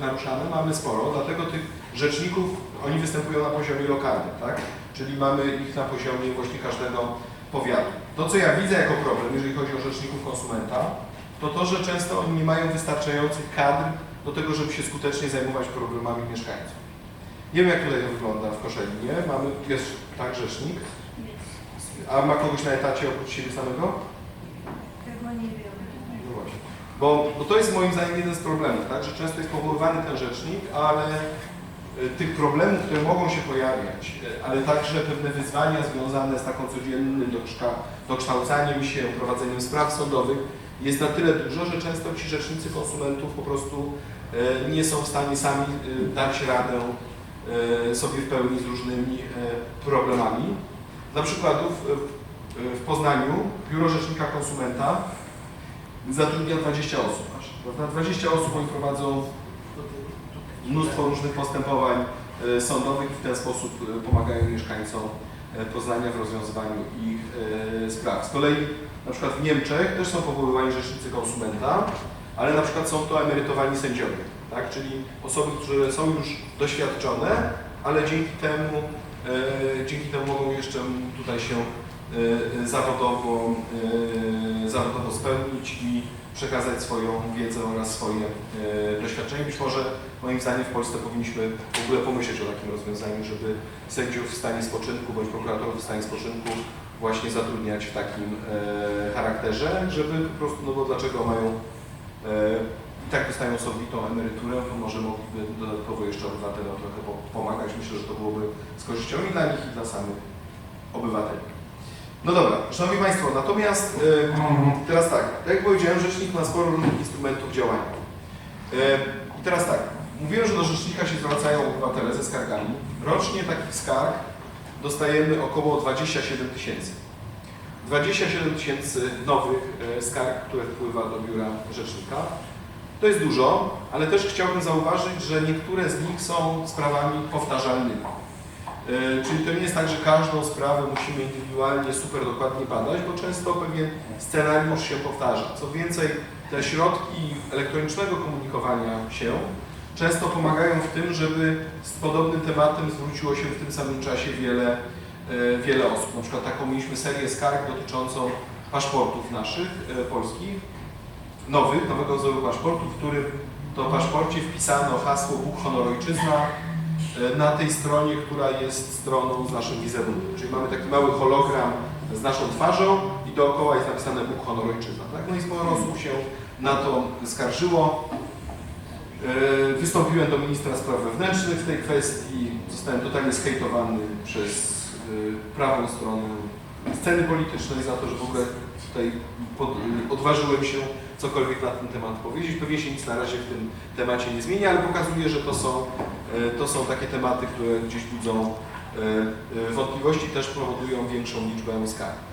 naruszane mamy sporo, dlatego tych rzeczników, oni występują na poziomie lokalnym, tak? Czyli mamy ich na poziomie właśnie każdego powiatu. To, co ja widzę jako problem, jeżeli chodzi o rzeczników konsumenta, to to, że często oni nie mają wystarczających kadr do tego, żeby się skutecznie zajmować problemami mieszkańców. Nie wiem, jak tutaj to wygląda w Koszelinie. Mamy, jest tak rzecznik, a ma kogoś na etacie oprócz siebie samego? Tego nie wiem. No właśnie. Bo, bo to jest moim zdaniem jeden z problemów, tak? że często jest powoływany ten rzecznik, ale y, tych problemów, które mogą się pojawiać, y, ale także pewne wyzwania związane z taką codziennym dokształcaniem się, prowadzeniem spraw sądowych jest na tyle dużo, że często ci rzecznicy konsumentów po prostu y, nie są w stanie sami dać radę sobie w pełni z różnymi problemami. Dla przykładów w Poznaniu Biuro Rzecznika Konsumenta zatrudnia 20 osób prawda? 20 osób oni prowadzą mnóstwo różnych postępowań e, sądowych i w ten sposób e, pomagają mieszkańcom e, Poznania w rozwiązywaniu ich spraw. Z kolei na przykład w Niemczech też są powoływani rzecznicy konsumenta, ale na przykład są to emerytowani sędziowie, tak? czyli osoby, które są już doświadczone, ale dzięki temu, dzięki temu mogą jeszcze tutaj się zawodowo, e, zawodowo spełnić i przekazać swoją wiedzę oraz swoje e, doświadczenie. Być może moim zdaniem w Polsce powinniśmy w ogóle pomyśleć o takim rozwiązaniu, żeby sędziów w stanie spoczynku bądź prokuratorów w stanie spoczynku właśnie zatrudniać w takim e, charakterze, żeby po prostu, no bo dlaczego mają e, i tak dostają solidną emeryturę, to może mogliby dodatkowo jeszcze obywatelom trochę po- pomagać. Myślę, że to byłoby z korzyścią i dla nich, i dla samych obywateli. No dobra, Szanowni Państwo, natomiast e, teraz tak, tak jak powiedziałem, rzecznik ma sporo różnych instrumentów działania. E, I teraz tak, mówiłem, że do rzecznika się zwracają obywatele ze skargami. Rocznie takich skarg dostajemy około 27 tysięcy. 27 tysięcy nowych e, skarg, które wpływa do biura rzecznika. To jest dużo, ale też chciałbym zauważyć, że niektóre z nich są sprawami powtarzalnymi. E, Czyli to nie jest tak, że każdą sprawę musimy indywidualnie super dokładnie badać, bo często pewien scenariusz się powtarza. Co więcej, te środki elektronicznego komunikowania się często pomagają w tym, żeby z podobnym tematem zwróciło się w tym samym czasie wiele, e, wiele osób. Na przykład taką mieliśmy serię skarg dotyczącą paszportów naszych, e, polskich, nowych, nowego wzoru paszportu, w którym to paszporcie wpisano hasło Bóg, honor, ojczyzna, na tej stronie, która jest stroną z naszym wizerunkiem. Czyli mamy taki mały hologram z naszą twarzą i dookoła jest napisane Bóg, honor, ojczyzna. Tak? No i sporo osób się na to skarżyło. E, Wystąpiłem do ministra spraw wewnętrznych w tej kwestii. Zostałem totalnie skejtowany przez e, prawą stronę sceny politycznej za to, że w ogóle tutaj pod, odważyłem się cokolwiek na ten temat powiedzieć. Pewnie się nic na razie w tym temacie nie zmieni, ale pokazuje, że to są, e, to są takie tematy, które gdzieś budzą e, e, wątpliwości, też powodują większą liczbę skarg.